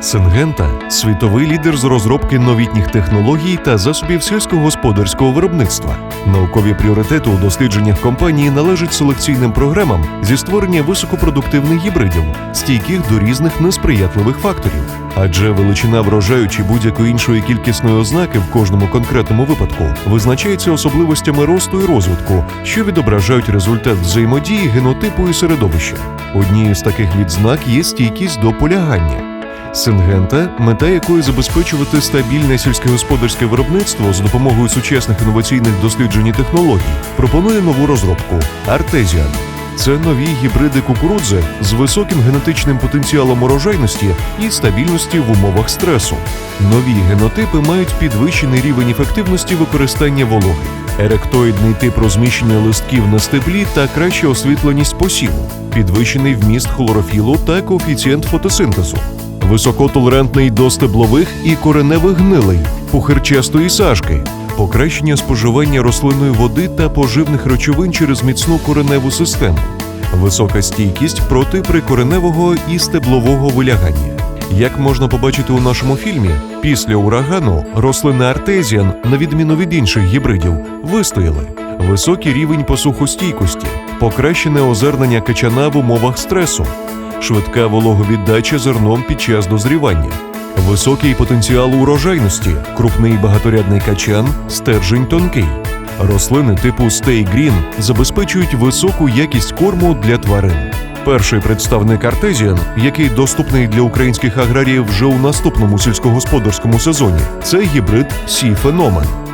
Сингента світовий лідер з розробки новітніх технологій та засобів сільськогосподарського виробництва. Наукові пріоритети у дослідженнях компанії належать селекційним програмам зі створення високопродуктивних гібридів, стійких до різних несприятливих факторів. Адже величина врожаю чи будь-якої іншої кількісної ознаки в кожному конкретному випадку визначається особливостями росту і розвитку, що відображають результат взаємодії генотипу і середовища. Однією з таких відзнак є стійкість до полягання. Сингента, мета якої забезпечувати стабільне сільськогосподарське виробництво за допомогою сучасних інноваційних досліджень і технологій, пропонує нову розробку Артезіан. Це нові гібриди кукурудзи з високим генетичним потенціалом урожайності і стабільності в умовах стресу. Нові генотипи мають підвищений рівень ефективності використання вологи, еректоїдний тип розміщення листків на стеблі та краща освітленість посіву, підвищений вміст хлорофілу та коефіцієнт фотосинтезу високотолерантний до стеблових і кореневих гнилей, пухирчастої сажки, покращення споживання рослинної води та поживних речовин через міцну кореневу систему, висока стійкість проти прикореневого і стеблового вилягання. Як можна побачити у нашому фільмі, після урагану рослини артезіан, на відміну від інших гібридів, вистояли. Високий рівень посухостійкості, покращене озернення качана в умовах стресу, швидка вологовіддача зерном під час дозрівання, високий потенціал урожайності, крупний багаторядний качан, стержень тонкий. Рослини типу Stay Green забезпечують високу якість корму для тварин. Перший представник Артезіан, який доступний для українських аграріїв вже у наступному сільськогосподарському сезоні, це гібрид Сі Феномен.